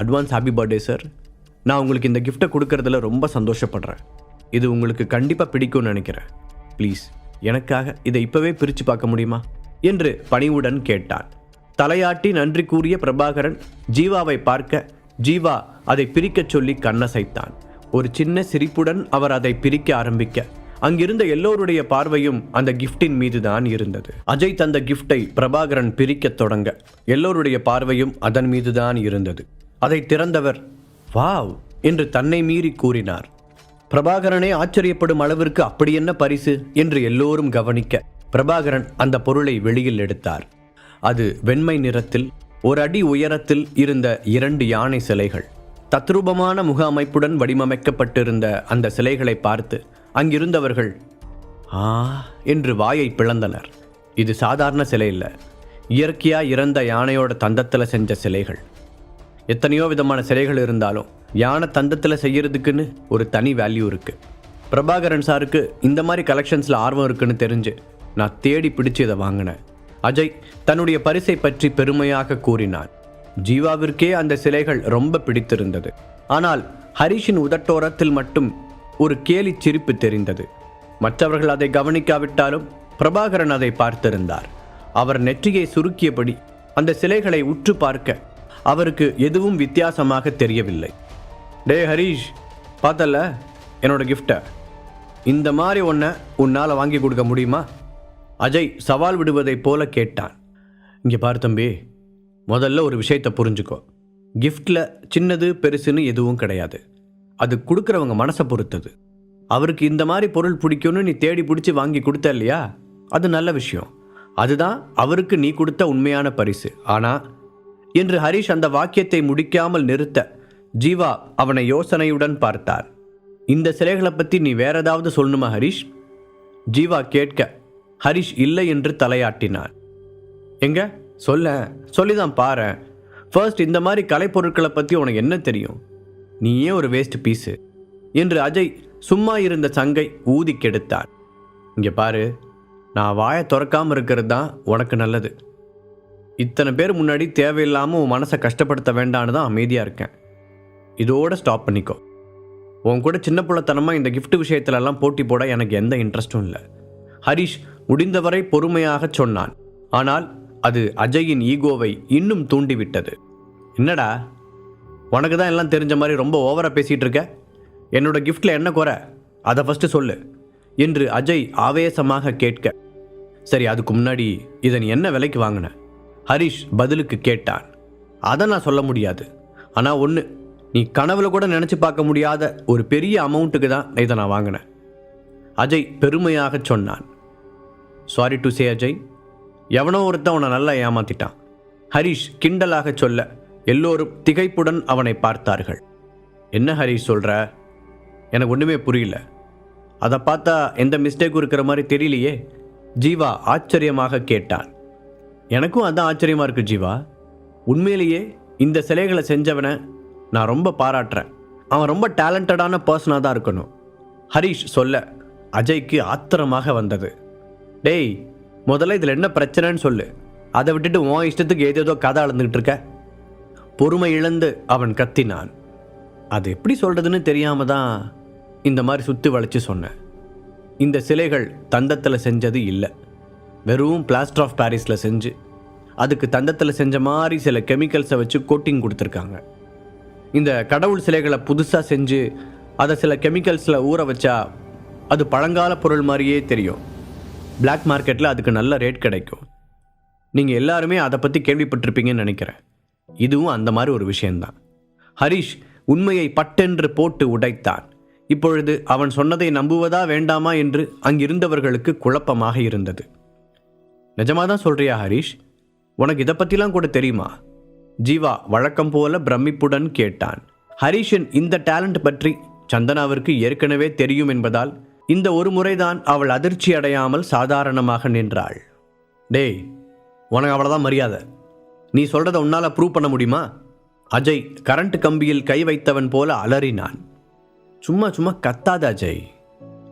Advance happy birthday sir. நான் உங்களுக்கு இந்த கிஃப்ட்டை கொடுக்கறதுல ரொம்ப சந்தோஷப்படுறேன். இது உங்களுக்கு கண்டிப்பாக பிடிக்கும்னு நினைக்கிறேன். ப்ளீஸ் எனக்காக இதை இப்போவே பிரித்து பார்க்க முடியுமா? என்று பணிவுடன் கேட்டான் தலையாட்டி நன்றி கூறிய பிரபாகரன் ஜீவாவை பார்க்க ஜீவா அதை பிரிக்கச் சொல்லி கண்ணசைத்தான். ஒரு சின்ன சிரிப்புடன் அவர் அதை பிரிக்க ஆரம்பிக்க அங்கிருந்த எல்லோருடைய பார்வையும் அந்த கிஃப்டின் மீதுதான் இருந்தது. அஜய் தந்த கிஃப்டை பிரபாகரன் பிரிக்கத் தொடங்க எல்லோருடைய பார்வையும் அதன் மீதுதான் இருந்தது. அதை திறந்தவர். வாவ் என்று தன்னை மீறி கூறினார். பிரபாகரனே ஆச்சரியப்படும் அளவிற்கு அப்படி என்ன பரிசு என்று எல்லோரும் கவனிக்க பிரபாகரன் அந்த பொருளை வெளியில் எடுத்தார். அது வெண்மை நிறத்தில் ஒரு அடி உயரத்தில் இருந்த இரண்டு யானை சிலைகள். தத்ரூபமான முக அமைப்புடன் வடிவமைக்கப்பட்டிருந்த அந்த சிலைகளை பார்த்து அங்கிருந்தவர்கள் ஆ என்று வாயை பிளந்தனர். இது சாதாரண சிலை இல்லை. இயற்கையா இறந்த யானையோட தந்தத்தில் செஞ்ச சிலைகள். எத்தனையோ விதமான சிலைகள் இருந்தாலும் யானை தந்தத்தில் செய்கிறதுக்குன்னு ஒரு தனி வேல்யூ இருக்குது பிரபாகரன் சாருக்கு இந்த மாதிரி கலெக்ஷன்ஸில் ஆர்வம் இருக்குன்னு தெரிஞ்சு நான் தேடி பிடிச்சு இதை வாங்கினேன். அஜய் தன்னுடைய பரிசை பற்றி பெருமையாக கூறினான் ஜீவாவிற்கே அந்த சிலைகள் ரொம்ப பிடித்திருந்தது. ஆனால் ஹரிஷின் உதட்டோரத்தில் மட்டும் ஒரு கேலி சிரிப்பு தெரிந்தது. மற்றவர்கள் அதை கவனிக்காவிட்டாலும் பிரபாகரன் அதை பார்த்திருந்தார். அவர் நெற்றியை சுருக்கியபடி அந்த சிலைகளை உற்று பார்க்க அவருக்கு எதுவும் வித்தியாசமாக தெரியவில்லை. டே ஹரீஷ் பார்த்தல என்னோட கிஃப்டை இந்த மாதிரி ஒன்றை உன்னால் வாங்கி கொடுக்க முடியுமா? அஜய் சவால் விடுவதைப் போல கேட்டான். இங்கே பார் தம்பி முதல்ல ஒரு விஷயத்தை புரிஞ்சுக்கோ. கிஃப்டில் சின்னது பெருசுன்னு எதுவும் கிடையாது. அது கொடுக்குறவங்க மனசை பொறுத்தது. அவருக்கு இந்த மாதிரி பொருள் பிடிக்கும்னு நீ தேடி பிடிச்சி வாங்கி கொடுத்த இல்லையா? அது நல்ல விஷயம். அதுதான் அவருக்கு நீ கொடுத்த உண்மையான பரிசு. ஆனால் என்று ஹரிஷ் அந்த வாக்கியத்தை முடிக்காமல் நிறுத்த ஜீவா அவனை யோசனையுடன் பார்த்தார். இந்த சிலைகளை பற்றி நீ வேற ஏதாவது சொல்லணுமா ஹரிஷ்? ஜீவா கேட்க ஹரிஷ் இல்லை என்று தலையாட்டினார். எங்க? சொல்ல சொல்லிதான் பாரு ஃபர்ஸ்ட் இந்த மாதிரி கலைப்பொருட்களை பற்றி உனக்கு என்ன தெரியும்? நீ ஏன் ஒரு வேஸ்ட் பீஸு என்று அஜய் சும்மா இருந்த சங்கை ஊதி கெடுத்தான் இங்கே பாரு நான் வாயை திறக்காமல் இருக்கிறது தான் உனக்கு நல்லது. இத்தனை பேர் முன்னாடி தேவையில்லாமல் உன் மனசை கஷ்டப்படுத்த வேண்டான்னு தான் அமைதியாக இருக்கேன். இதோட ஸ்டாப் பண்ணிக்கோ. உன் கூட சின்ன பிள்ளைத்தனமாக இந்த கிஃப்ட் விஷயத்துலலாம் போட்டி போட எனக்கு எந்த இன்ட்ரெஸ்ட்டும் இல்லை. ஹரிஷ் முடிந்தவரை பொறுமையாக சொன்னான். ஆனால் அது அஜயின் ஈகோவை இன்னும் தூண்டிவிட்டது. என்னடா? உனக்கு தான் எல்லாம் தெரிஞ்ச மாதிரி ரொம்ப ஓவராக பேசிகிட்டு இருக்க? என்னோட கிஃப்டில் என்ன குறை? அதை ஃபஸ்ட்டு சொல்லு. என்று அஜய் ஆவேசமாக கேட்க. சரி அதுக்கு முன்னாடி இதை நீ என்ன விலைக்கு வாங்கின? ஹரிஷ் பதிலுக்கு கேட்டான். அதை நான் சொல்ல முடியாது. ஆனால் ஒன்று நீ கனவுல கூட நினச்சி பார்க்க முடியாத ஒரு பெரிய அமௌண்ட்டுக்கு தான் இதை நான் வாங்கினேன். அஜய் பெருமையாக சொன்னான். Sorry to say Ajay. எவனோ ஒருத்தன் அவனை நல்லா ஏமாத்திட்டான். ஹரிஷ் கிண்டலாக சொல்ல எல்லோரும் திகைப்புடன் அவனை பார்த்தார்கள். என்ன ஹரிஷ் சொல்கிற எனக்கு ஒன்றுமே புரியல. அதை பார்த்தா எந்த மிஸ்டேக்கும் இருக்கிற மாதிரி தெரியலையே? ஜீவா ஆச்சரியமாக கேட்டான். எனக்கும் அதான் ஆச்சரியமாக இருக்குது ஜீவா. உண்மையிலேயே இந்த சிலைகளை செஞ்சவனை நான் ரொம்ப பாராட்டுறேன். அவன் ரொம்ப டேலண்டடான பர்சனாக தான் இருக்கணும். ஹரிஷ் சொல்ல அஜய்க்கு ஆத்திரமாக வந்தது. டேய் முதல்ல இதில் என்ன பிரச்சனைன்னு சொல்லு. அதை விட்டுட்டு உன் இஷ்டத்துக்கு ஏதேதோ கதை அளந்துக்கிட்டு இருக்க. பொறுமை இழந்து அவன் கத்தினான். அது எப்படி சொல்கிறதுன்னு தெரியாமல் தான் இந்த மாதிரி சுற்றி வளைச்சி சொன்னேன். இந்த சிலைகள் தந்தத்தில் செஞ்சது இல்லை. வெறும் பிளாஸ்டர் ஆஃப் பாரிஸில் செஞ்சு அதுக்கு தந்தத்தில் செஞ்ச மாதிரி சில கெமிக்கல்ஸை வச்சு கோட்டிங் கொடுத்துருக்காங்க. இந்த கடவுள் சிலைகளை புதுசாக செஞ்சு அதை சில கெமிக்கல்ஸில் ஊற வச்சா அது பழங்கால பொருள் மாதிரியே தெரியும். பிளாக் மார்க்கெட்டில் அதுக்கு நல்ல ரேட் கிடைக்கும். நீங்கள் எல்லாருமே அதை பற்றி கேள்விப்பட்டிருப்பீங்கன்னு நினைக்கிறேன். இதுவும் அந்த மாதிரி ஒரு விஷயந்தான் ஹரிஷ் உண்மையை பட்டென்று போட்டு உடைத்தான். இப்பொழுது அவன் சொன்னதை நம்புவதா வேண்டாமா என்று அங்கிருந்தவர்களுக்கு குழப்பமாக இருந்தது. நிஜமா தான் சொல்கிறியா ஹரிஷ்? உனக்கு இதை பற்றிலாம் கூட தெரியுமா? ஜீவா வழக்கம் போல பிரமிப்புடன் கேட்டான். ஹரிஷின் இந்த டேலண்ட் பற்றி சந்தனாவிற்கு ஏற்கனவே தெரியும் என்பதால் இந்த ஒரு முறைதான் அவள் அதிர்ச்சி அடையாமல் சாதாரணமாக நின்றாள். டேய் உனக்கு அவ்வளோதான் மரியாதை. நீ சொல்கிறத உன்னால ப்ரூவ் பண்ண முடியுமா? அஜய் கரண்ட் கம்பியில் கை வைத்தவன் போல அலறினான். சும்மா சும்மா கத்தாத அஜய்.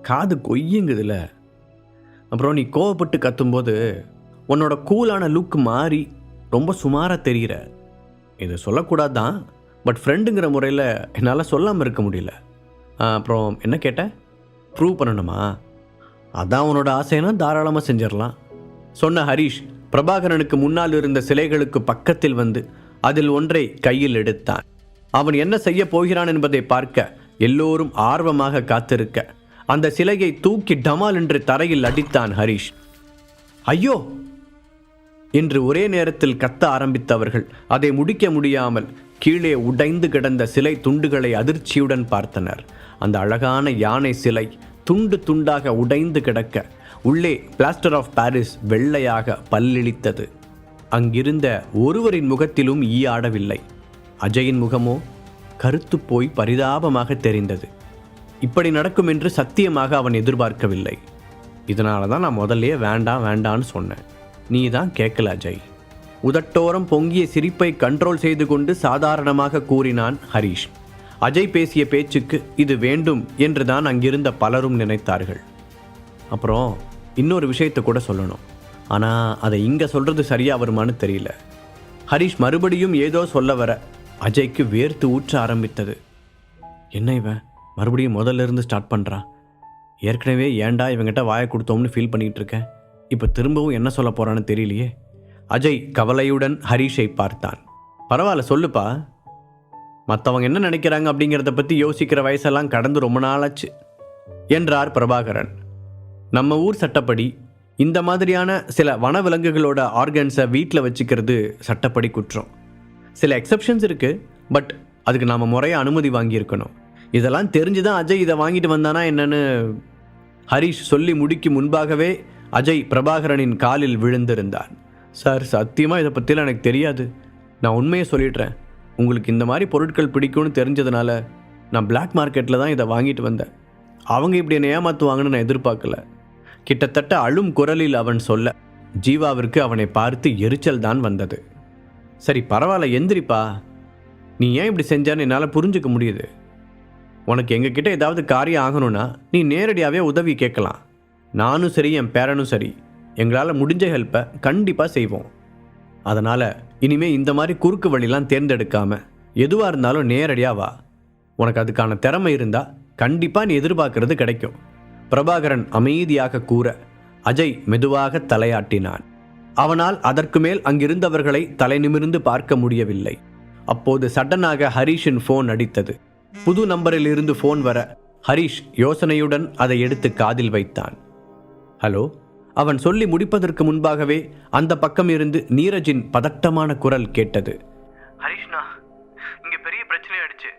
காது கொய்யுங்குதுல. அப்புறம் நீ கோவப்பட்டு கத்தும்போது உன்னோட கூலான லுக் மாறி ரொம்ப சுமாராக தெரிகிற இது சொல்லக்கூடாது தான் பட் ஃப்ரெண்டுங்கிற முறையில் என்னால் சொல்லாமல் இருக்க முடியல. அப்புறம் என்ன கேட்ட? ப்ரூவ் பண்ணணுமா? அதான் உன்னோட ஆசைனா தாராளமாக செஞ்சிடலாம். சொன்ன ஹரிஷ் பிரபாகரனுக்கு முன்னால் இருந்த சிலைகளுக்கு பக்கத்தில் வந்து அதில் ஒன்றை கையில் எடுத்தான். அவன் என்ன செய்ய போகிறான் என்பதை பார்க்க எல்லோரும் ஆர்வமாக காத்திருக்க அந்த சிலையை தூக்கி டமால் என்று தரையில் அடித்தான் ஹரிஷ். ஐயோ! என்று ஒரே நேரத்தில் கத்த ஆரம்பித்தவர்கள் அதை முடிக்க முடியாமல் கீழே உடைந்து கிடந்த சிலை துண்டுகளை அதிர்ச்சியுடன் பார்த்தனர். அந்த அழகான யானை சிலை துண்டு துண்டாக உடைந்து கிடக்க உள்ளே பிளாஸ்டர் ஆஃப் பாரிஸ் வெள்ளையாக பல்லிழித்தது. அங்கிருந்த ஒருவரின் முகத்திலும் ஈயாடவில்லை அஜயின் முகமோ கருத்து போய் பரிதாபமாக தெரிந்தது. இப்படி நடக்கும் என்று சத்தியமாக அவன் எதிர்பார்க்கவில்லை. இதனால தான் நான் முதல்லையே வேண்டாம் வேண்டான்னு சொன்னேன். நீ தான் கேட்கல அஜய். உதட்டோரம் பொங்கிய சிரிப்பை கண்ட்ரோல் செய்து கொண்டு சாதாரணமாக கூறினான் ஹரிஷ். அஜய் பேசிய பேச்சுக்கு இது வேண்டும் என்று தான் அங்கிருந்த பலரும் நினைத்தார்கள். அப்புறம் இன்னொரு விஷயத்தை கூட சொல்லணும். ஆனால் அதை இங்கே சொல்கிறது சரியாக வருமான்னு தெரியல. ஹரிஷ் மறுபடியும் ஏதோ சொல்ல வர அஜய்க்கு வேர்த்து ஊற்ற ஆரம்பித்தது. என்ன இவன்? மறுபடியும் முதல்ல இருந்து ஸ்டார்ட் பண்ணுறான் ஏற்கனவே ஏன்டா இவங்கிட்ட வாயை கொடுத்தோம்னு ஃபீல் பண்ணிகிட்டு இருக்கேன் இப்போ திரும்பவும் என்ன சொல்ல போகிறான்னு தெரியலையே. அஜய் கவலையுடன் ஹரிஷை பார்த்தான். பரவாயில்ல சொல்லுப்பா. மற்றவங்க என்ன நினைக்கிறாங்க அப்படிங்கிறத பற்றி யோசிக்கிற வயசெல்லாம் கடந்து ரொம்ப நாளாச்சு என்றார் பிரபாகரன். நம்ம ஊர் சட்டப்படி இந்த மாதிரியான சில வனவிலங்குகளோட ஆர்கன்ஸை வீட்டில் வச்சுக்கிறது சட்டப்படி குற்றம். சில எக்ஸப்ஷன்ஸ் இருக்குது பட் அதுக்கு நாம் முறையாக அனுமதி வாங்கியிருக்கணும். இதெல்லாம் தெரிஞ்சு தான் அஜய் இதை வாங்கிட்டு வந்தானா என்னன்னு ஹரிஷ் சொல்லி முடிக்கும் முன்பாகவே அஜய் பிரபாகரனின் காலில் விழுந்திருந்தான் சார் சத்தியமாக இதை பற்றிலாம் எனக்கு தெரியாது. நான் உண்மையை சொல்லிடுறேன். உங்களுக்கு இந்த மாதிரி பொருட்கள் பிடிக்கும்னு தெரிஞ்சதுனால நான் பிளாக் மார்க்கெட்டில் தான் இதை வாங்கிட்டு வந்தேன். அவங்க இப்படி என்னை ஏமாற்றுவாங்கன்னு நான் எதிர்பார்க்கல. கிட்டத்தட்ட அழும் குரலில் அவன் சொல்ல ஜீவாவிற்கு அவனை பார்த்து எரிச்சல் தான் வந்தது. சரி பரவாயில்ல எந்திரிப்பா. நீ ஏன் இப்படி செஞ்சான்னு என்னால் புரிஞ்சுக்க முடியுது. உனக்கு எங்ககிட்ட ஏதாவது காரியம் ஆகணும்னா நீ நேரடியாகவே உதவி கேட்கலாம். நானும் சரி என் பேரனும் சரி. எங்களால் முடிஞ்ச ஹெல்ப்பை கண்டிப்பாக செய்வோம். அதனால் இனிமேல் இந்த மாதிரி குறுக்கு வழிலாம் தேர்ந்தெடுக்காமல் எதுவாக இருந்தாலும் நேரடியாக வா. உனக்கு அதுக்கான திறமை இருந்தால் கண்டிப்பாக நீ எதிர்பார்க்கறது கிடைக்கும். பிரபாகரன் அமைதியாக கூற அஜய் மெதுவாக தலையாட்டினான். அவனால் அதற்கு மேல் அங்கிருந்தவர்களை தலை நிமிர்ந்து பார்க்க முடியவில்லை. அப்போது சடனாக ஹரிஷின் ஃபோன் அடித்தது. புது நம்பரில் இருந்து ஃபோன் வர ஹரிஷ் யோசனையுடன் அதை எடுத்து காதில் வைத்தான். ஹலோ? அவன் சொல்லி முடிப்பதற்கு முன்பாகவே அந்த பக்கம் இருந்து நீரஜின் பதட்டமான குரல் கேட்டது. ஹரிஷ்ணா இங்க பெரிய பிரச்சனை ஆயிடுச்சு.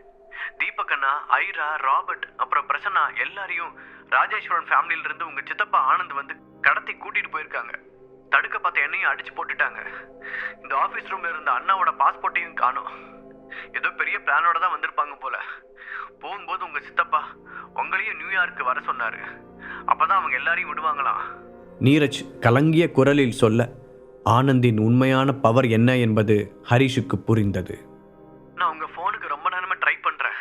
தீபக்கண்ணா ஐரா ராபர்ட் அப்புறம் பிரசன்னா எல்லாரையும் ராஜேஸ்வரன் ஃபேமிலியில இருந்து உங்க சித்தப்பா ஆனந்த் வந்து கடத்தி கூட்டிட்டு போயிருக்காங்க. தடுக்க பார்த்த என்னையும் அடிச்சு போட்டுட்டாங்க. இந்த ஆபீஸ் ரூம்ல இருந்த அண்ணாவோட பாஸ்போர்ட்டையும் காணும். ஏதோ பெரிய பிளானோட தான் வந்திருப்பாங்க போல. போகும்போது உங்க சித்தப்பா உங்களையும் நியூயார்க்கு வர சொன்னாரு. அப்பதான் அவங்க எல்லாரையும் விடுவாங்களாம். நீரஜ் கலங்கிய குரலில் சொல்ல ஆனந்தின் உண்மையான பவர் என்ன என்பது ஹரிஷுக்கு புரிந்தது. நான் உங்க ஃபோனுக்கு ரொம்ப நேரமா ட்ரை பண்றேன்.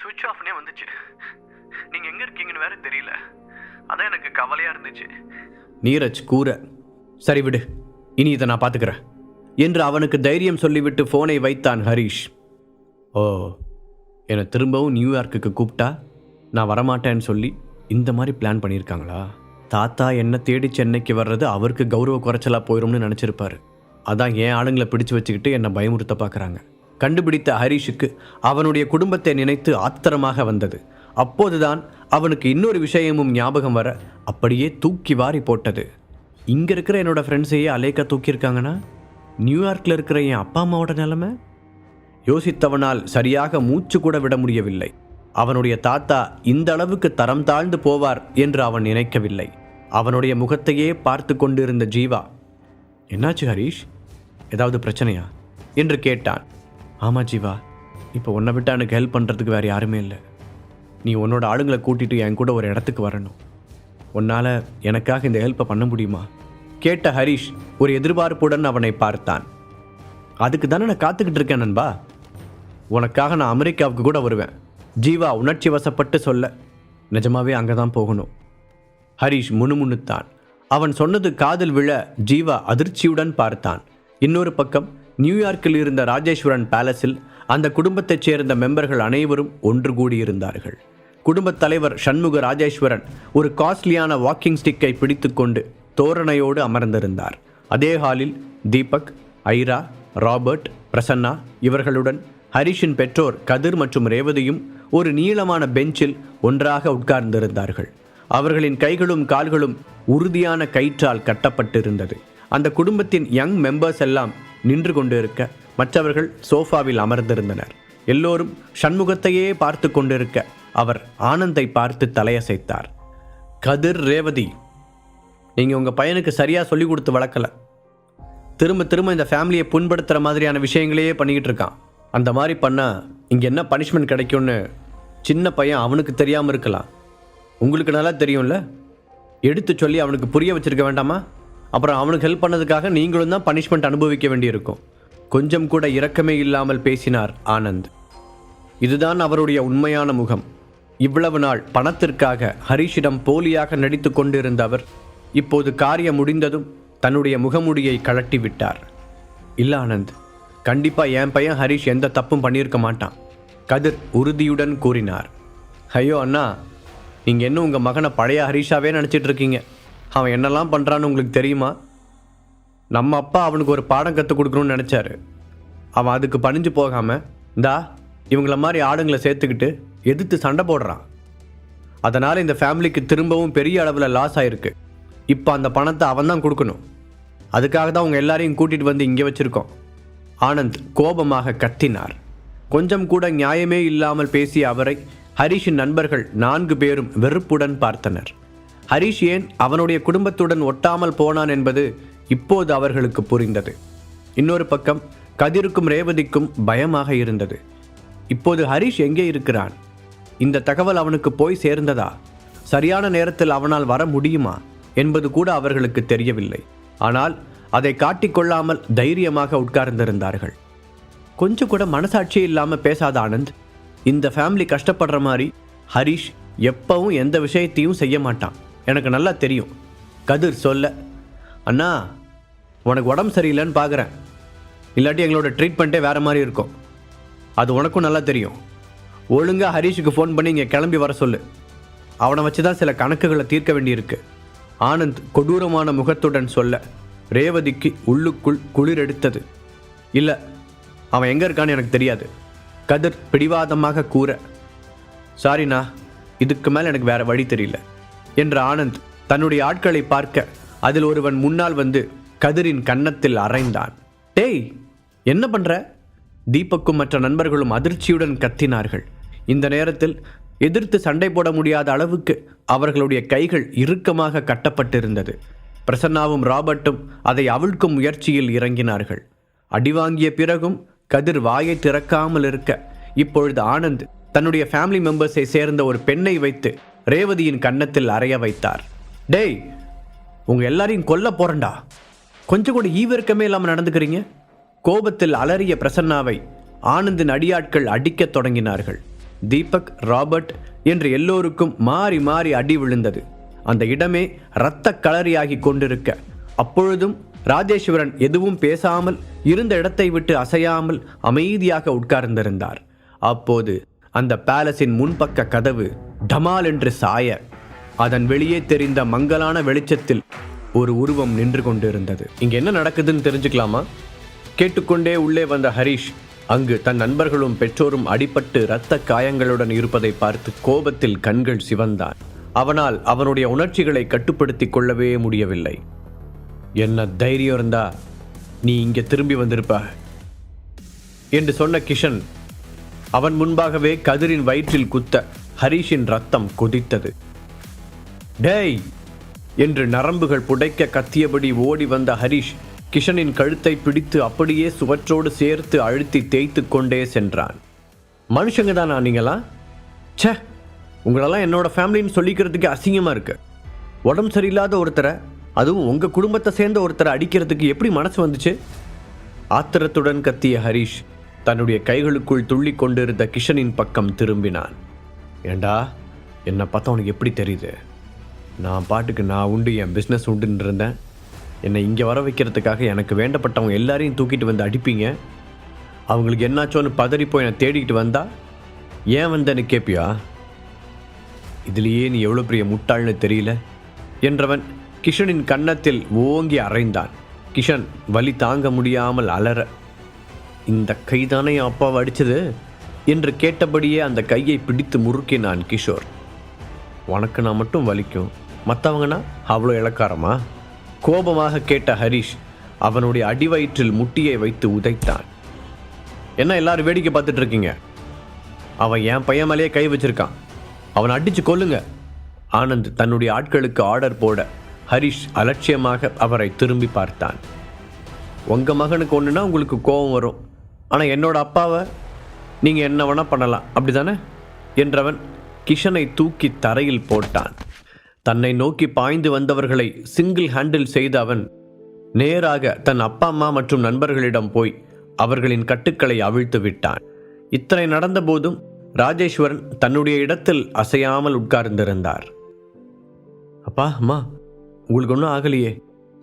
சுவிட்ச் ஆஃப்னே வந்துச்சு. நீங்க எங்க இருக்கீங்கன்னு வேற தெரியல. அதான் எனக்கு கவலையா இருந்துச்சு. நீரஜ் கூற சரி விடு இனி இதை நான் பாத்துக்கிறேன். என்று அவனுக்கு தைரியம் சொல்லிவிட்டு ஃபோனை வைத்தான் ஹரிஷ். ஓ என்னை திரும்பவும் நியூயார்க்குக்கு கூப்பிட்டா நான் வரமாட்டேன்னு சொல்லி இந்த மாதிரி பிளான் பண்ணியிருக்காங்களா? தாத்தா என்ன தேடி சென்னைக்கு வர்றது அவருக்கு கௌரவ குறைச்சலாக போயிடும்னு நினச்சிருப்பாரு. அதான் என் ஆளுங்களை பிடிச்சு வச்சுக்கிட்டு என்னை பயமுறுத்த பார்க்குறாங்க. கண்டுபிடித்த ஹரிஷுக்கு அவனுடைய குடும்பத்தை நினைத்து ஆத்திரமாக வந்தது. அப்போதுதான் அவனுக்கு இன்னொரு விஷயமும் ஞாபகம் வர அப்படியே தூக்கி வாரி போட்டது. இங்கே இருக்கிற என்னோட ஃப்ரெண்ட்ஸையே அலேக்கா தூக்கியிருக்காங்கன்னா நியூயார்க்கில் இருக்கிற என் அப்பா அம்மாவோட நிலமை? யோசித்தவனால் சரியாக மூச்சு கூட விட முடியவில்லை. அவனுடைய தாத்தா இந்த அளவுக்கு தரம் தாழ்ந்து போவார் என்று அவன் நினைக்கவில்லை. அவனுடைய முகத்தையே பார்த்து கொண்டிருந்த ஜீவா என்னாச்சு ஹரீஷ்? ஏதாவது பிரச்சனையா? என்று கேட்டான். ஆமா ஜீவா இப்போ உன்னை விட்டு எனக்கு ஹெல்ப் பண்ணுறதுக்கு வேறு யாருமே இல்லை. நீ உன்னோட ஆளுங்களை கூட்டிட்டு என் கூட ஒரு இடத்துக்கு வரணும். உன்னால் எனக்காக இந்த ஹெல்ப்பை பண்ண முடியுமா? கேட்ட ஹரிஷ் ஒரு எதிர்பார்ப்புடன் அவனை பார்த்தான். அதுக்கு தானே நான் காத்துக்கிட்டு இருக்கேன் நண்பா? உனக்காக நான் அமெரிக்காவுக்கு கூட வருவேன். ஜீவா உணர்ச்சி வசப்பட்டு சொல்ல நிஜமாவே அங்கே தான் போகணும். ஹரிஷ் முணுமுணுத்தான். அவன் சொன்னது காதில் விழ ஜீவா அதிர்ச்சியுடன் பார்த்தான். இன்னொரு பக்கம் நியூயார்க்கில் இருந்த ராஜேஸ்வரன் பேலஸில் அந்த குடும்பத்தைச் சேர்ந்த மெம்பர்கள் அனைவரும் ஒன்று கூடியிருந்தார்கள். குடும்பத் தலைவர் சண்முக ராஜேஸ்வரன் ஒரு காஸ்ட்லியான வாக்கிங் ஸ்டிக்கை பிடித்துக்கொண்டு தோரணையோடு அமர்ந்திருந்தார். அதே ஹாலில் தீபக் ஐரா ராபர்ட் பிரசன்னா இவர்களுடன் ஹரிஷின் பெற்றோர் கதிர் மற்றும் ரேவதியும் ஒரு நீளமான பெஞ்சில் ஒன்றாக உட்கார்ந்திருந்தார்கள். அவர்களின் கைகளும் கால்களும் உறுதியான கயிற்றால் கட்டப்பட்டிருந்தது. அந்த குடும்பத்தின் யங் மெம்பர்ஸ் எல்லாம் நின்று கொண்டிருக்க மற்றவர்கள் சோஃபாவில் அமர்ந்திருந்தனர். எல்லோரும் சண்முகத்தையே பார்த்து கொண்டிருக்க அவர் ஆனந்தை பார்த்து தலையசைத்தார். கதிர் ரேவதி நீங்கள் உங்கள் பையனுக்கு சரியாக சொல்லி கொடுத்து வளர்க்கல. திரும்ப திரும்ப இந்த ஃபேமிலியை புண்படுத்துகிற மாதிரியான விஷயங்களையே பண்ணிக்கிட்டு இருக்கான். அந்த மாதிரி பண்ணால் இங்கே என்ன பனிஷ்மெண்ட் கிடைக்கும்னு சின்ன பையன் அவனுக்கு தெரியாமல் இருக்கலாம். உங்களுக்கு நல்லா தெரியும்ல? எடுத்து சொல்லி அவனுக்கு புரிய வச்சுருக்க வேண்டாமா? அப்புறம் அவனுக்கு ஹெல்ப் பண்ணதுக்காக நீங்களும் தான் பனிஷ்மெண்ட் அனுபவிக்க வேண்டியிருக்கும். கொஞ்சம் கூட இரக்கமே இல்லாமல் பேசினார் ஆனந்த். இதுதான் அவருடைய உண்மையான முகம். இவ்வளவு நாள் பணத்திற்காக ஹரிஷிடம் போலியாக நடித்து கொண்டிருந்த அவர் இப்போது காரியம் முடிந்ததும் தன்னுடைய முகமுடியை கழட்டி விட்டார். இல்ல ஆனந்த் கண்டிப்பாக என் பையன் ஹரிஷ் எந்த தப்பும் பண்ணியிருக்க மாட்டான். கதிர் உறுதியுடன் கூறினார். ஐயோ அண்ணா நீங்கள் என்ன உங்கள் மகனை பழைய ஹரிஷாவே நினச்சிட்டு இருக்கீங்க? அவன் என்னெல்லாம் பண்ணுறான்னு உங்களுக்கு தெரியுமா? நம்ம அப்பா அவனுக்கு ஒரு பாடம் கற்றுக் கொடுக்கணும்னு நினச்சாரு. அவன் அதுக்கு பணிஞ்சு போகாமல் இந்தா இவங்கள மாதிரி ஆடுங்களை சேர்த்துக்கிட்டு எதிர்த்து சண்டை போடுறான். அதனால் இந்த ஃபேமிலிக்கு திரும்பவும் பெரிய அளவில் லாஸ் ஆகிருக்கு இப்போ அந்த பணத்தை அவன் தான் கொடுக்கணும். அதுக்காக தான் அவங்க எல்லாரையும் கூட்டிகிட்டு வந்து இங்கே வச்சுருக்கோம். ஆனந்த் கோபமாக கத்தினார். கொஞ்சம் கூட நியாயமே இல்லாமல் பேசிய அவரை ஹரிஷின் நண்பர்கள் நான்கு பேரும் வெறுப்புடன் பார்த்தனர். ஹரிஷ் ஏன் அவனுடைய குடும்பத்துடன் ஒட்டாமல் போனான் என்பது இப்போது அவர்களுக்கு புரிந்தது. இன்னொரு பக்கம் கதிருக்கும் ரேவதிக்கும் பயமாக இருந்தது. இப்போது ஹரிஷ் எங்கே இருக்கிறான்? இந்த தகவல் அவனுக்கு போய் சேர்ந்ததா? சரியான நேரத்தில் அவனால் வர முடியுமா? என்பது கூட அவர்களுக்கு தெரியவில்லை. ஆனால் அதை காட்டிக்கொள்ளாமல் தைரியமாக உட்கார்ந்திருந்தார்கள். கொஞ்சம் கூட மனசாட்சி இல்லாமல் பேசாத ஆனந்த் இந்த ஃபேமிலி கஷ்டப்படுற மாதிரி ஹரிஷ் எப்பவும் எந்த விஷயத்தையும் செய்ய மாட்டான். எனக்கு நல்லா தெரியும். கதிர் சொல்ல அண்ணா உனக்கு உடம்பு சரியில்லைன்னு பார்க்குறேன் இல்லாட்டி எங்களோட ட்ரீட்மெண்ட்டே வேறு மாதிரி இருக்கும். அது உனக்கும் நல்லா தெரியும். ஒழுங்காக ஹரிஷுக்கு ஃபோன் பண்ணி இங்கே கிளம்பி வர சொல்லு. அவனை வச்சு தான் சில கணக்குகளை தீர்க்க வேண்டியிருக்கு. ஆனந்த் கொடூரமான முகத்துடன் சொல்ல ரேவதிக்கு உள்ளுக்குள் குளிரெடுத்தது. இல்லை அவன் எங்கே இருக்கான்னு எனக்கு தெரியாது கதிர் பிடிவாதமாக கூற. சாரிண்ணா இதுக்கு மேலே எனக்கு வேற வழி தெரியல என்ற ஆனந்த் தன்னுடைய ஆட்களை பார்க்க அதில் ஒருவன் முன்னால் வந்து கதிரின் கன்னத்தில் அரைந்தான் டேய் என்ன பண்ற? தீபக்கும் மற்ற நண்பர்களும் அதிர்ச்சியுடன் கத்தினார்கள். இந்த நேரத்தில் எதிர்த்து சண்டை போட முடியாத அளவுக்கு அவர்களுடைய கைகள் இறுக்கமாக கட்டப்பட்டிருந்தது. பிரசன்னாவும் ராபர்ட்டும் அதை அவிழ்க்கும் முயற்சியில் இறங்கினார்கள். அடிவாங்கிய பிறகும் கதிர் வாயை திறக்காமல் இருக்க இப்பொழுது ஆனந்த் தன்னுடைய ஃபேமிலி மெம்பர்ஸை சேர்ந்த ஒரு பெண்ணை வைத்து ரேவதியின் கன்னத்தில் அறைய வைத்தார். டேய் உங்க எல்லாரையும் கொல்ல போறண்டா கொஞ்சம் கூட ஈவிருக்கமே இல்லாமல் நடந்துக்கிறீங்க? கோபத்தில் அலறிய பிரசன்னாவை ஆனந்தின் அடியாட்கள் அடிக்கத் தொடங்கினார்கள். தீபக் ராபர்ட் என்று எல்லோருக்கும் மாறி மாறி அடி விழுந்தது. அந்த இடமே இரத்த களரியாகி கொண்டிருக்க. அப்பொழுதும் ராஜேஸ்வரன் எதுவும் பேசாமல் இருந்த இடத்தை விட்டு அசையாமல் அமைதியாக உட்கார்ந்திருந்தார். அப்போது அந்த பேலஸின் முன்பக்க கதவு டமால் என்று சாய அதன் வெளியே தெரிந்த மங்கலான வெளிச்சத்தில் ஒரு உருவம் நின்று கொண்டிருந்தது. இங்க என்ன நடக்குதுன்னு தெரிஞ்சுக்கலாமா? கேட்டுக்கொண்டே உள்ளே வந்த ஹரிஷ் அங்கு தன் நண்பர்களும் பெற்றோரும் அடிபட்டு இரத்த காயங்களுடன் இருப்பதை பார்த்து கோபத்தில் கண்கள் சிவந்தான். அவனால் அவனுடைய உணர்ச்சிகளை கட்டுப்படுத்தி கொள்ளவே முடியவில்லை. என்ன தைரியம் இருந்தா நீ இங்கே திரும்பி வந்திருப்ப என்று சொன்ன கிஷன் அவன் முன்பாகவே கதிரின் வயிற்றில் குத்த ஹரிஷின் ரத்தம் கொதித்தது. டேய்! என்று நரம்புகள் புடைக்க கத்தியபடி ஓடி வந்த ஹரிஷ் கிஷனின் கழுத்தை பிடித்து அப்படியே சுவற்றோடு சேர்த்து அழுத்தி தேய்த்து கொண்டே சென்றான். மனுஷங்க தானா நீங்களா சே உங்களெல்லாம் என்னோட ஃபேமிலின்னு சொல்லிக்கிறதுக்கு அசிங்கமாக இருக்குது உடம்பு சரியில்லாத ஒருத்தரை அதுவும் உங்கள் குடும்பத்தை சேர்ந்த ஒருத்தரை அடிக்கிறதுக்கு எப்படி மனசு வந்துச்சு? ஆத்திரத்துடன் கத்திய ஹரிஷ் தன்னுடைய கைகளுக்குள் துள்ளி கொண்டிருந்த கிஷனின் பக்கம் திரும்பினான். ஏண்டா என்னை பார்த்தா உனக்கு எப்படி தெரியுது? நான் பாட்டுக்கு நான் உண்டு என் பிஸ்னஸ் உண்டுன்னு இருந்தேன். என்னை இங்கே வர வைக்கிறதுக்காக எனக்கு வேண்டப்பட்டவங்க எல்லாரையும் தூக்கிட்டு வந்து அடிப்பீங்க. அவங்களுக்கு என்னாச்சோன்னு பதறி போய் என்னை தேடிக்கிட்டு வந்தா? ஏன் வந்தேன்னு கேட்பியா இதுலேயே நீ எவ்வளோ பெரிய முட்டாள்னு தெரியல? என்றவன் கிஷனின் கன்னத்தில் ஓங்கி அறைந்தான். கிஷன் வலி தாங்க முடியாமல் அலற இந்த கைதானே என் அப்பாவை அடித்தது என்று கேட்டபடியே அந்த கையை பிடித்து முறுக்கினான் கிஷோர். உனக்கு நான் மட்டும் வலிக்கும். மற்றவங்கன்னா அவ்வளோ இலக்காரமா கோபமாக கேட்ட ஹரிஷ் அவனுடைய அடிவயிற்றில் முட்டியை வைத்து உதைத்தான். என்ன எல்லாரும் வேடிக்கை பார்த்துட்டு இருக்கீங்க? அவன் என் பையன் மேலேயே கை வச்சிருக்கான். அவனை அடிச்சு கொல்லுங்க. ஆனந்த் தன்னுடைய ஆட்களுக்கு ஆர்டர் போட ஹரிஷ் அலட்சியமாக அவரை திரும்பி பார்த்தான். உங்க மகனுக்கு ஒன்றுனா உங்களுக்கு கோபம் வரும். ஆனால் என்னோட அப்பாவை நீங்கள் என்ன வேணால் பண்ணலாம். அப்படிதானே? என்றவன் கிஷனை தூக்கி தரையில் போட்டான். தன்னை நோக்கி பாய்ந்து வந்தவர்களை சிங்கிள் ஹேண்டில் செய்த அவன் நேராக தன் அப்பா அம்மா மற்றும் நண்பர்களிடம் போய் அவர்களின் கட்டுக்களை அவிழ்த்து விட்டான். இத்தனை நடந்தபோதும் ராஜேஸ்வரன் தன்னுடைய இடத்தில் அசையாமல் உட்கார்ந்திருந்தார். அப்பா அம்மா உங்களுக்கு ஒன்றும் ஆகலையே?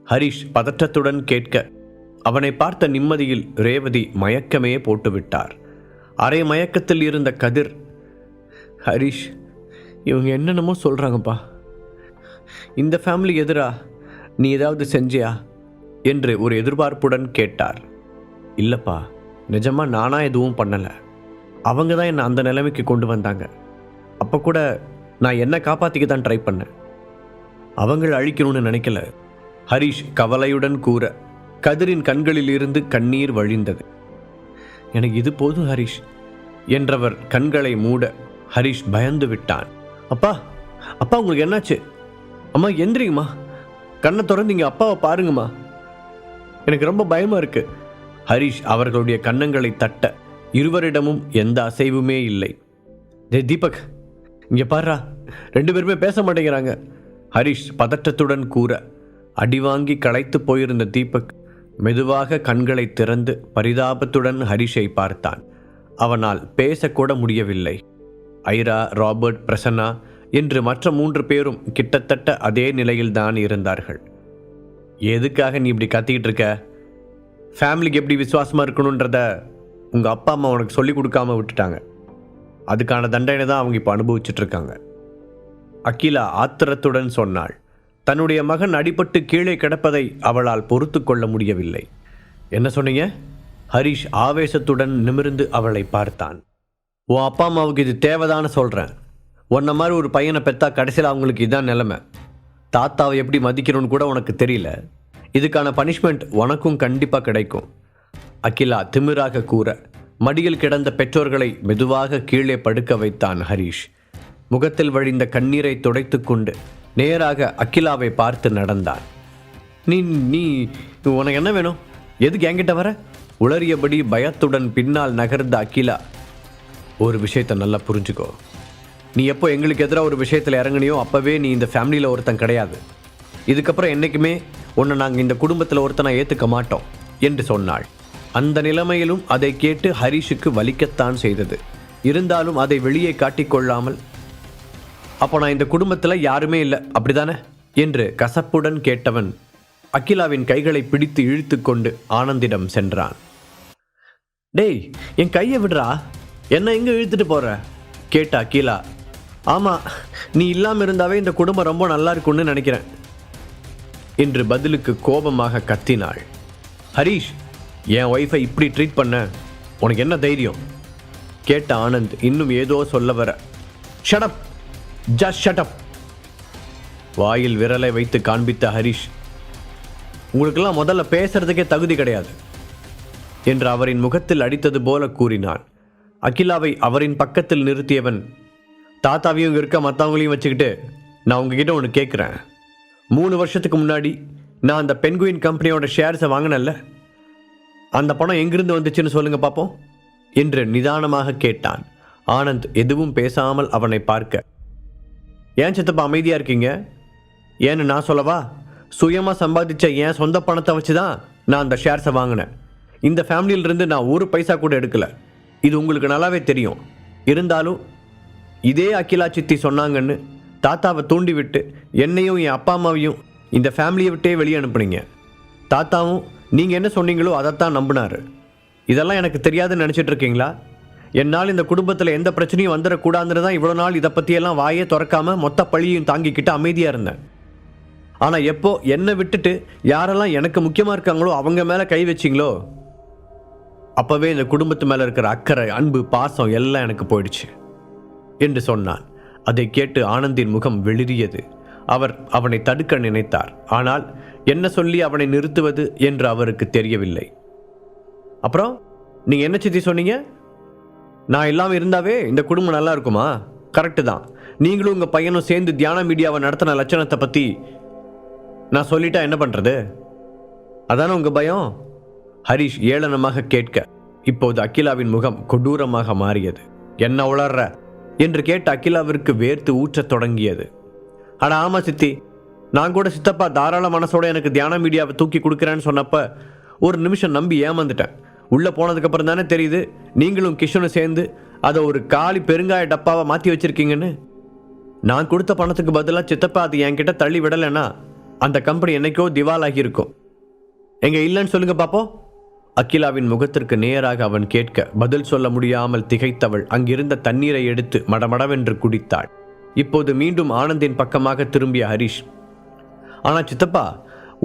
ஹரிஷ் பதற்றத்துடன் கேட்க அவனை பார்த்த நிம்மதியில் ரேவதி மயக்கமே போட்டுவிட்டார். அரை மயக்கத்தில் இருந்த கதிர் ஹரிஷ் இவங்க என்னென்னமோ சொல்கிறாங்கப்பா இந்த ஃபேமிலி எதிரா நீ ஏதாவது செஞ்சியா? என்று ஒரு எதிர்பார்ப்புடன் கேட்டார். இல்லைப்பா நிஜமாக நானாக எதுவும் பண்ணலை. அவங்க தான் என்னை அந்த நிலைமைக்கு கொண்டு வந்தாங்க. அப்போ கூட நான் என்னை காப்பாற்றிக்க தான் ட்ரை பண்ணேன். அவங்கள அழிக்கணும்னு நினைக்கல. ஹரிஷ் கவலையுடன் கூற கதிரின் கண்களில் இருந்து கண்ணீர் வழிந்தது. எனக்கு இது போதும் ஹரிஷ் என்றவர் கண்களை மூட ஹரிஷ் பயந்து விட்டான். அப்பா அப்பா உங்களுக்கு என்னாச்சு? அம்மா எந்திரிங்கம்மா. கண்ணை திறந்தீங்க அப்பாவை பாருங்கம்மா. எனக்கு ரொம்ப பயமாக இருக்கு. ஹரிஷ் அவர்களுடைய கன்னங்களை தட்ட இருவரிடமும் எந்த அசைவுமே இல்லை. டே தீபக் இங்கே பாருறா ரெண்டு பேருமே பேச மாட்டேங்கிறாங்க. ஹரிஷ் பதற்றத்துடன் கூற அடிவாங்கி களைத்து போயிருந்த தீபக் மெதுவாக கண்களை திறந்து பரிதாபத்துடன் ஹரிஷை பார்த்தான். அவனால் பேசக்கூட முடியவில்லை. ஐரா ராபர்ட் பிரசன்னா என்று மற்ற மூன்று பேரும் கிட்டத்தட்ட அதே நிலையில்தான் இருந்தார்கள். எதுக்காக நீ இப்படி கத்திக்கிட்டு இருக்க? ஃபேமிலிக்கு எப்படி விசுவாசமாக இருக்கணுன்றத உங்கள் அப்பா அம்மா உனக்கு சொல்லி கொடுக்காம விட்டுட்டாங்க. அதுக்கான தண்டனை தான் அவங்க இப்போ அனுபவிச்சிட்ருக்காங்க அகிலா ஆத்திரத்துடன் சொன்னாள் தன்னுடைய மகன் அடிபட்டு கீழே கிடப்பதை அவளால் பொறுத்து கொள்ள முடியவில்லை. என்ன சொன்னீங்க? ஹரிஷ் ஆவேசத்துடன் நிமிர்ந்து அவளை பார்த்தான். உன் அப்பா அம்மாவுக்கு இது தேவைதான்னு சொல்கிறேன் உன்ன மாதிரி ஒரு பையனை பெத்தா கடைசியில் அவங்களுக்கு இதான் நிலமை. தாத்தாவை எப்படி மதிக்கணும்னு கூட உனக்கு தெரியல. இதுக்கான பனிஷ்மெண்ட் உனக்கும் கண்டிப்பாக கிடைக்கும். அகிலா திமிராக கூற மடியில் கிடந்த பெற்றோர்களை மெதுவாக கீழே படுக்க வைத்தான் ஹரிஷ். முகத்தில் வழிந்த கண்ணீரை துடைத்துக்கொண்டு நேராக அகிலாவை பார்த்து நடந்தான். நீ நீ உனக்கு என்ன வேணும்? எதுக்கு என்கிட்ட வர? உளறியபடி பயத்துடன் பின்னால் நகர்ந்த அகிலா ஒரு விஷயத்தை நல்லா புரிஞ்சுக்கோ. நீ எப்போ எங்களுக்கு எதிராக ஒரு விஷயத்தில் இறங்குனியோ அப்போவே நீ இந்த ஃபேமிலியில் ஒருத்தன் கிடையாது. இதுக்கப்புறம் என்றைக்குமே உன்னை நாங்கள் இந்த குடும்பத்தில் ஒருத்தனை ஏற்றுக்க மாட்டோம் என்று சொன்னாள். அந்த நிலைமையிலும் அதை கேட்டு ஹரிஷுக்கு வலிக்கத்தான் செய்தது. இருந்தாலும் அதை வெளியே காட்டிக்கொள்ளாமல் அப்போ நான் இந்த குடும்பத்தில் யாருமே இல்லை அப்படிதானே? என்று கசப்புடன் கேட்டவன் அகிலாவின் கைகளை பிடித்து இழுத்து கொண்டு ஆனந்திடம் சென்றான். டேய் என் கையை விடுறா? என்ன எங்கே இழுத்துட்டு போற? கேட்ட அகிலா. ஆமாம் நீ இல்லாமல் இருந்தாவே இந்த குடும்பம் ரொம்ப நல்லா இருக்கும்னு நினைக்கிறேன் என்று பதிலுக்கு கோபமாக கத்தினாள். ஹரீஷ் என் ஒய்ஃபை இப்படி ட்ரீட் பண்ண? உனக்கு என்ன தைரியம்? கேட்ட ஆனந்த் இன்னும் ஏதோ சொல்ல வர. ஷடப் ஜஸ்ட் ஷடப் வாயில் விரலை வைத்து காண்பித்த ஹரிஷ் உங்களுக்கெல்லாம் முதல்ல பேசுறதுக்கே தகுதி கிடையாது என்று அவரின் முகத்தில் அடித்தது போல கூறினான் அகிலாவை அவரின் பக்கத்தில் நிறுத்தியவன் தாத்தாவையும் இருக்க மற்றவங்களையும் வச்சுக்கிட்டு நான் உங்ககிட்ட ஒன்று கேட்குறேன் மூணு வருஷத்துக்கு முன்னாடி நான் அந்த பென்குயின் கம்பெனியோட ஷேர்ஸை வாங்கினேன்ல. அந்த பணம் எங்கிருந்து வந்துச்சுன்னு சொல்லுங்க பார்ப்போம் என்று நிதானமாக கேட்டான். ஆனந்த் எதுவும் பேசாமல் அவனை பார்க்க. ஏன் சித்தப்பா அமைதியாக இருக்கீங்க? ஏன்னு நான் சொல்லவா? சுயமாக சம்பாதிச்ச என் சொந்த பணத்தை வச்சு தான் நான் அந்த ஷேர்ஸை வாங்கினேன். இந்த ஃபேமிலியிலிருந்து நான் ஒரு பைசா கூட எடுக்கல. இது உங்களுக்கு நல்லாவே தெரியும். இருந்தாலும் இதே அகிலா சித்தி சொன்னாங்கன்னு தாத்தாவை தூண்டி விட்டு என்னையும் என் அப்பா அம்மாவையும் இந்த ஃபேமிலியை விட்டே வெளியே அனுப்புனீங்க. தாத்தாவும் நீங்கள் என்ன சொன்னீங்களோ அதைத்தான் நம்பினார். இதெல்லாம் எனக்கு தெரியாதுன்னு நினச்சிட்டு இருக்கீங்களா? என்னால் இந்த குடும்பத்தில் எந்த பிரச்சனையும் வந்துடக்கூடாதுன்னு தான் இவ்வளோ நாள் இதை பற்றியெல்லாம் வாயே திறக்காமல் மொத்த பழியையும் தாங்கிக்கிட்டு அமைதியாக இருந்தேன். ஆனால் எப்போ என்னை விட்டுட்டு யாரெல்லாம் எனக்கு முக்கியமாக இருக்காங்களோ அவங்க மேலே கை வச்சிங்களோ அப்போவே இந்த குடும்பத்து மேலே இருக்கிற அக்கறை அன்பு பாசம் எல்லாம் எனக்கு போயிடுச்சு என்று சொன்னான். அதை கேட்டு ஆனந்தின் முகம் வெளிரியது அவர் அவனை தடுக்க நினைத்தார். ஆனால் என்ன சொல்லி அவனை நிறுத்துவது என்று அவருக்கு தெரியவில்லை. அப்புறம் நீங்கள் என்ன சித்தி சொன்னீங்க? நான் இல்லாமல் இருந்தாவே இந்த குடும்பம் நல்லா இருக்குமா? கரெக்டு தான். நீங்களும் உங்கள் பையனும் சேர்ந்து தியான மீடியாவை நடத்தின லட்சணத்தை பற்றி நான் சொல்லிட்டா என்ன பண்ணுறது அதானே உங்கள் பயம்? ஹரிஷ் ஏளனமாக கேட்க இப்போது அகிலாவின் முகம் கொடூரமாக மாறியது. என்ன உளர்ற? என்று கேட்ட அகிலாவிற்கு வேர்த்து ஊற்றத் தொடங்கியது. ஆனால் ஆமாம் சித்தி நான் கூட சித்தப்பா தாராள மனசோட எனக்கு தியான மீடியாவை தூக்கி கொடுக்குறேன்னு சொன்னப்ப ஒரு நிமிஷம் நம்பி ஏமாந்துட்டேன். உள்ளே போனதுக்கப்புறம் தானே தெரியுது நீங்களும் கிஷனும் சேர்ந்து அதை ஒரு காலி பெருங்காய டப்பாவை மாற்றி வச்சிருக்கீங்கன்னு. நான் கொடுத்த பணத்துக்கு பதிலாக சித்தப்பா அது என்கிட்ட தள்ளி விடலைன்னா அந்த கம்பெனி என்னைக்கோ திவாலாகி இருக்கும். இல்லைன்னு சொல்லுங்க பாப்போம். அகிலாவின் முகத்திற்கு நேராக அவன் கேட்க பதில் சொல்ல முடியாமல் திகைத்தவள் அங்கிருந்த தண்ணீரை எடுத்து மடமடவென்று குடித்தாள். இப்போது மீண்டும் ஆனந்தின் பக்கமாக திரும்பிய ஹரிஷ் ஆனால் சித்தப்பா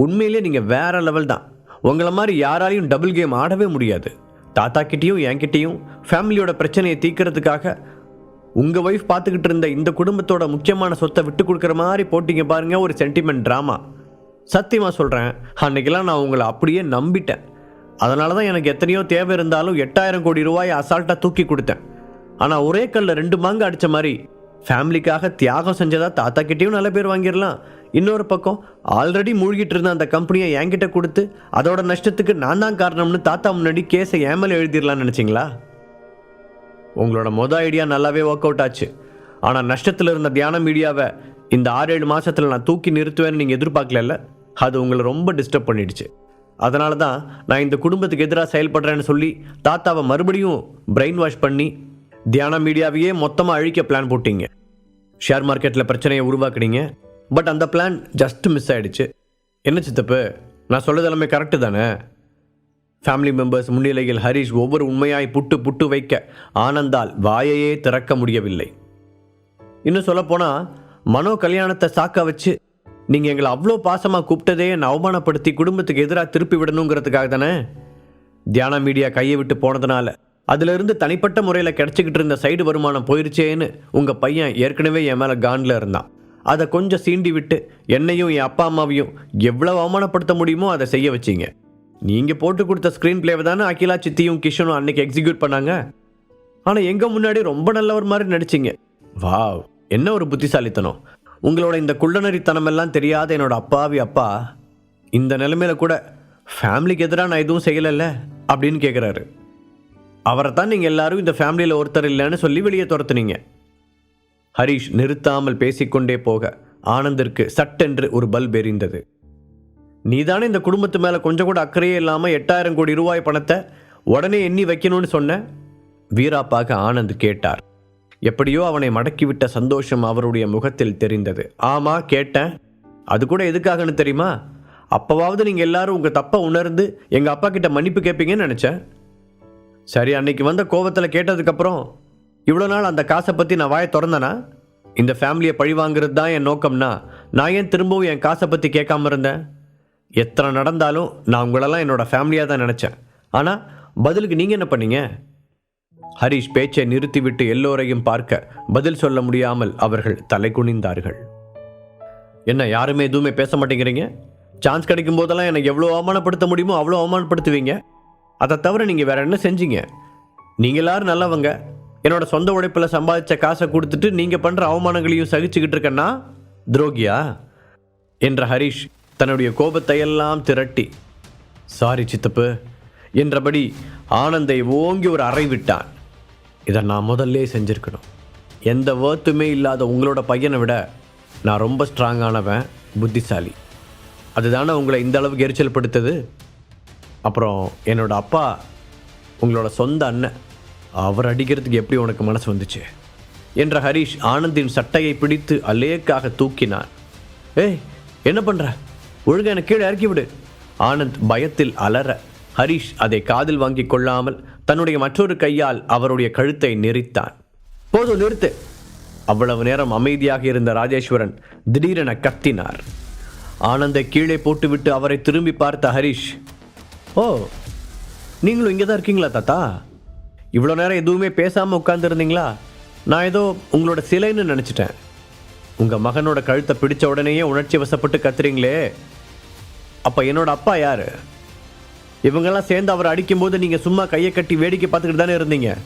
உண்மையிலே நீங்கள் வேற லெவல் தான். உங்களை மாதிரி யாராலையும் டபுள் கேம் ஆடவே முடியாது. தாத்தா கிட்டேயும் என்கிட்டேயும் ஃபேமிலியோட பிரச்சனையை தீர்க்கறதுக்காக உங்கள் ஒய்ஃப் பார்த்துக்கிட்டு இருந்த இந்த குடும்பத்தோட முக்கியமான சொத்தை விட்டு கொடுக்குற மாதிரி போட்டிங்க பாருங்கள் ஒரு சென்டிமெண்ட் ட்ராமா சத்தியமாக சொல்கிறேன் அன்றைக்கெல்லாம் நான் உங்களை அப்படியே நம்பிட்டேன். அதனால தான் எனக்கு எத்தனையோ தேவை இருந்தாலும் எட்டாயிரம் கோடி ரூபாயை அசால்ட்டாக தூக்கி கொடுத்தேன். ஆனால் ஒரே கல்லில் ரெண்டு மாங்க அடித்த மாதிரி ஃபேமிலிக்காக தியாகம் செஞ்சதா தாத்தா கிட்டேயும் நல்ல பேர் வாங்கிடலாம் இன்னொரு பக்கம் ஆல்ரெடி மூழ்கிட்டு இருந்த அந்த கம்பெனியை என்கிட்ட கொடுத்து அதோட நஷ்டத்துக்கு நான் தான் காரணம்னு தாத்தா முன்னாடி கேஸை ஏமல் எழுதிடலாம்னு நினச்சிங்களா? உங்களோட மொத ஐடியா நல்லாவே ஒர்க் அவுட் ஆச்சு. ஆனால் நஷ்டத்தில் இருந்த தியான மீடியாவை இந்த ஆறு ஏழு மாதத்தில் நான் தூக்கி நிறுத்துவேன்னு நீங்கள் எதிர்பார்க்கல அது உங்களை ரொம்ப டிஸ்டர்ப் பண்ணிடுச்சு. அதனால தான் நான் இந்த குடும்பத்துக்கு எதிராக செயல்படுறேன்னு சொல்லி தாத்தாவை மறுபடியும் பிரெயின் வாஷ் பண்ணி தியான மீடியாவையே மொத்தமாக அழிக்க பிளான் போட்டீங்க. ஷேர் மார்க்கெட்டில் பிரச்சனையை உருவாக்குனீங்க. பட் அந்த பிளான் ஜஸ்ட் மிஸ் ஆகிடுச்சு என்ன சித்தப்பு? நான் சொல்றது எல்லாமே கரெக்டு தானே? ஃபேமிலி மெம்பர்ஸ் முன்னிலையில் ஹரிஷ் ஒவ்வொரு உண்மையாய் புட்டு புட்டு வைக்க ஆனந்தால் வாயையே திறக்க முடியவில்லை. இன்னும் சொல்லப்போனால் மனோ கல்யாணத்தை சாக்க வச்சு நீங்கள் எங்களை அவ்வளோ பாசமாக கூப்பிட்டதே என்னை அவமானப்படுத்தி குடும்பத்துக்கு எதிராக திருப்பி விடணுங்கிறதுக்காக தானே? தியான மீடியா கையை விட்டு போனதுனால அதிலிருந்து தனிப்பட்ட முறையில் கிடச்சிக்கிட்டு இருந்த சைடு வருமானம் போயிருச்சேன்னு உங்கள் பையன் ஏற்கனவே என் மேலே காண்டில் இருந்தான். அதை கொஞ்சம் சீண்டி விட்டு என்னையும் என் அப்பா அம்மாவையும் எவ்வளவு அவமானப்படுத்த முடியுமோ அதை செய்ய வச்சீங்க. நீங்கள் போட்டு கொடுத்த ஸ்க்ரீன் பிளேவை தானே அகிலா சித்தியும் கிஷனும் அன்னைக்கு எக்ஸிக்யூட் பண்ணாங்க? ஆனால் எங்கள் முன்னாடி ரொம்ப நல்லவர் மாதிரி நடிச்சிங்க. வாவ் என்ன ஒரு புத்திசாலித்தனம். உங்களோட இந்த குள்ளநரித்தனமெல்லாம் தெரியாத என்னோட அப்பாவி அப்பா இந்த நிலைமையில கூட ஃபேமிலிக்கு எதிராக நான் எதுவும் செய்யலைல்ல? அப்படின்னு கேட்குறாரு அவரை தான் நீங்கள் எல்லாரும் இந்த ஃபேமிலியில் ஒருத்தர் இல்லைன்னு சொல்லி வெளியே துரத்துனீங்க. ஹரிஷ் நிறுத்தாமல் பேசிக்கொண்டே போக ஆனந்திற்கு சட்டென்று ஒரு பல்ப் எரிந்தது நீதானே இந்த குடும்பத்து மேலே கொஞ்சம் கூட அக்கறையே இல்லாமல் எட்டாயிரம் கோடி ரூபாய் பணத்தை உடனே எண்ணி வைக்கணும்னு சொன்ன? வீராப்பாக ஆனந்த் கேட்டார். எப்படியோ அவனை மடக்கிவிட்ட சந்தோஷம் அவருடைய முகத்தில் தெரிந்தது. ஆமா கேட்டேன். அது கூட எதுக்காகன்னு தெரியுமா? அப்பவாவது நீங்கள் எல்லாரும் உங்கள் தப்பை உணர்ந்து எங்கள் அப்பா கிட்ட மன்னிப்பு கேட்பீங்கன்னு நினச்சேன். சரி அன்னைக்கு வந்த கோபத்தில் கேட்டதுக்கப்புறம் இவ்வளோ நாள் அந்த காசை பற்றி நான் வாயை திறந்தேனா? இந்த ஃபேமிலியை பழி வாங்குறது தான் என் நோக்கம்னா நான் ஏன் திரும்பவும் என் காசை பற்றி கேட்காம இருந்தேன்? எத்தனை நடந்தாலும் நான் உங்களெல்லாம் என்னோடய ஃபேமிலியாக தான் நினச்சேன். ஆனால் பதிலுக்கு நீங்கள் என்ன பண்ணீங்க? ஹரிஷ் பேச்சை நிறுத்திவிட்டு எல்லோரையும் பார்க்க பதில் சொல்ல முடியாமல் அவர்கள் தலை குனிந்தார்கள். என்ன யாருமே எதுவுமே பேச மாட்டேங்கிறீங்க? சான்ஸ் கிடைக்கும் போதெல்லாம் எனக்கு எவ்வளோ அவமானப்படுத்த முடியுமோ அவ்வளோ அவமானப்படுத்துவீங்க? அதை தவிர நீங்கள் வேற என்ன செஞ்சீங்க? நீங்கள் எல்லாரும் நல்லவங்க. என்னோட சொந்த உழைப்பில் சம்பாதிச்ச காசை கொடுத்துட்டு நீங்கள் பண்ணுற அவமானங்களையும் சகிச்சுக்கிட்டு இருக்கேன்னா துரோகியா? என்ற ஹரிஷ் தன்னுடைய கோபத்தையெல்லாம் திரட்டி சாரி சித்தப்பு என்றபடி ஆனந்தை ஓங்கி ஒரு அறை விட்டான். இதை நான் முதல்லே செஞ்சுருக்கணும். எந்த வேர்த்துமே இல்லாத உங்களோட பையனை விட நான் ரொம்ப ஸ்ட்ராங்கானவன் புத்திசாலி. அதுதானே உங்களை இந்த அளவுக்கு எரிச்சல் படுத்தது அப்புறம் என்னோட அப்பா உங்களோட சொந்த அண்ணன். அவர் அடிக்கிறதுக்கு எப்படி உனக்கு மனசு வந்துச்சு? என்ற ஹரிஷ் ஆனந்தின் சட்டையை பிடித்து அலேக்காக தூக்கினார் ஏய் என்ன பண்ணுற ஒழுங்கா என்னை கீழே இறக்கி விடு. ஆனந்த் பயத்தில் அலற. ஹரிஷ் அதை காதில் வாங்கிக் கொள்ளாமல் தன்னுடைய மற்றொரு கையால் அவருடைய கழுத்தை நெரித்தான். போதும் நிறுத்து. அவ்வளவு நேரம் அமைதியாக இருந்த ராஜேஸ்வரன் திடீரென கத்தினார். ஆனந்தை கீழே போட்டுவிட்டு அவரை திரும்பி பார்த்த ஹரிஷ் ஓ நீங்களும் இங்கே தான் இருக்கீங்களா தாத்தா? இவ்வளோ நேரம் எதுவுமே பேசாமல் உட்காந்துருந்தீங்களா நான் ஏதோ உங்களோட சிலைன்னு நினச்சிட்டேன். உங்கள் மகனோட கழுத்தை பிடிச்ச உடனேயே உணர்ச்சி வசப்பட்டு கத்துறீங்களே. அப்போ என்னோட அப்பா யார்? இவங்கெல்லாம் சேர்ந்து அவரை அடிக்கும்போது நீங்கள் சும்மா கையை கட்டி வேடிக்கை பார்த்துக்கிட்டு தானே இருந்தீங்க?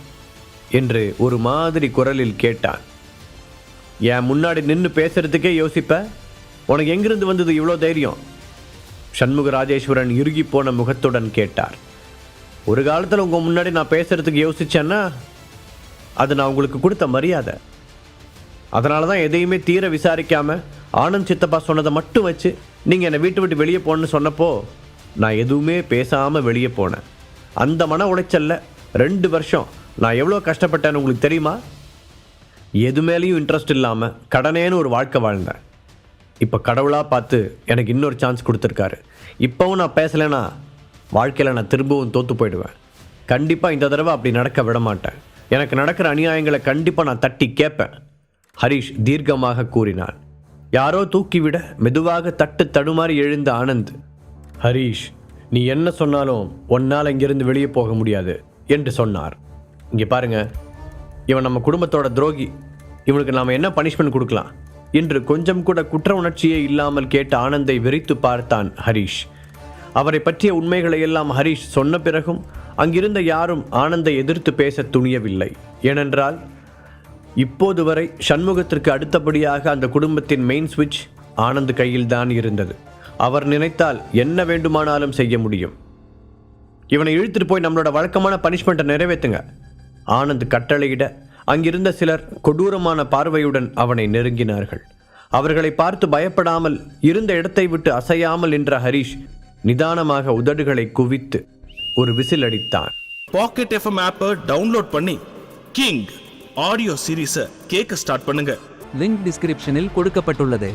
என்று ஒரு மாதிரி குரலில் கேட்டான். என் முன்னாடி நின்று பேசுறதுக்கே யோசிப்ப உனக்கு எங்கிருந்து வந்தது இவ்வளோ தைரியம்? சண்முக ராஜேஸ்வரன் இறுகி போன முகத்துடன் கேட்டார். ஒரு காலத்தில் உங்கள் முன்னாடி நான் பேசுகிறதுக்கு யோசித்தேன்னா அது நான் உங்களுக்கு கொடுத்த மரியாதை. அதனால தான் எதையுமே தீர விசாரிக்காம ஆனந்த் சித்தப்பா சொன்னதை மட்டும் வச்சு நீங்கள் என்னை வீட்டு விட்டு வெளியே போகணுன்னு சொன்னப்போ நான் எதுவுமே பேசாமல் வெளியே போனேன். அந்த மன உளைச்சல்ல ரெண்டு வருஷம் நான் எவ்வளோ கஷ்டப்பட்டேன்னு உங்களுக்கு தெரியுமா? எது மேலேயும் இன்ட்ரெஸ்ட் இல்லாமல் கடனேன்னு ஒரு வாழ்க்கை வாழ்ந்தேன். இப்போ கடவுளாக பார்த்து எனக்கு இன்னொரு சான்ஸ் கொடுத்துருக்காரு. இப்போவும் நான் பேசலைன்னா வாழ்க்கையில் நான் திரும்பவும் தோற்று போயிடுவேன். கண்டிப்பாக இந்த தடவை அப்படி நடக்க விட மாட்டேன். எனக்கு நடக்கிற அநியாயங்களை கண்டிப்பாக நான் தட்டி கேட்பேன். ஹரிஷ் தீர்க்கமாக கூறினான். யாரோ தூக்கிவிட மெதுவாக தட்டு தடுமாறி எழுந்த ஆனந்த் ஹரிஷ் நீ என்ன சொன்னாலும் உன்னால் இங்கிருந்து வெளியே போக முடியாது என்று சொன்னார். இங்கே பாருங்க இவன் நம்ம குடும்பத்தோட துரோகி. இவனுக்கு நாம் என்ன பனிஷ்மெண்ட் கொடுக்கலாம்? என்று கொஞ்சம் கூட குற்ற உணர்ச்சியே இல்லாமல் கேட்ட ஆனந்தை வெறித்து பார்த்தான் ஹரிஷ். அவரை பற்றிய உண்மைகளை எல்லாம் ஹரிஷ் சொன்ன பிறகும் அங்கிருந்த யாரும் ஆனந்தை எதிர்த்து பேச துணியவில்லை. ஏனென்றால் இப்போது வரை சண்முகத்திற்கு அடுத்தபடியாக அந்த குடும்பத்தின் மெயின் சுவிட்ச் ஆனந்த் கையில் தான் இருந்தது. அவர் நினைத்தால் என்ன வேண்டுமானாலும் செய்ய முடியும். இவனை இழுத்துட்டு போய் நம்மளோட வழக்கமான பனிஷ்மெண்ட்டை நிறைவேற்றுங்க ஆனந்த் கட்டளையிட அங்கிருந்த சிலர் கொடூரமான பார்வையுடன் அவனை நெருங்கினார்கள். அவர்களை பார்த்து பயப்படாமல் இருந்த இடத்தை விட்டு அசையாமல் நின்ற ஹரிஷ் நிதானமாக உதடுகளை குவித்து ஒரு விசில் அடித்தான். பாக்கெட் எஃப்எம் ஆப்பை டவுன்லோட் பண்ணி கிங் ஆடியோ சீரீஸை கேட்க ஸ்டார்ட் பண்ணுங்க. லிங்க் டிஸ்கிரிப்ஷனில் கொடுக்கப்பட்டுள்ளது.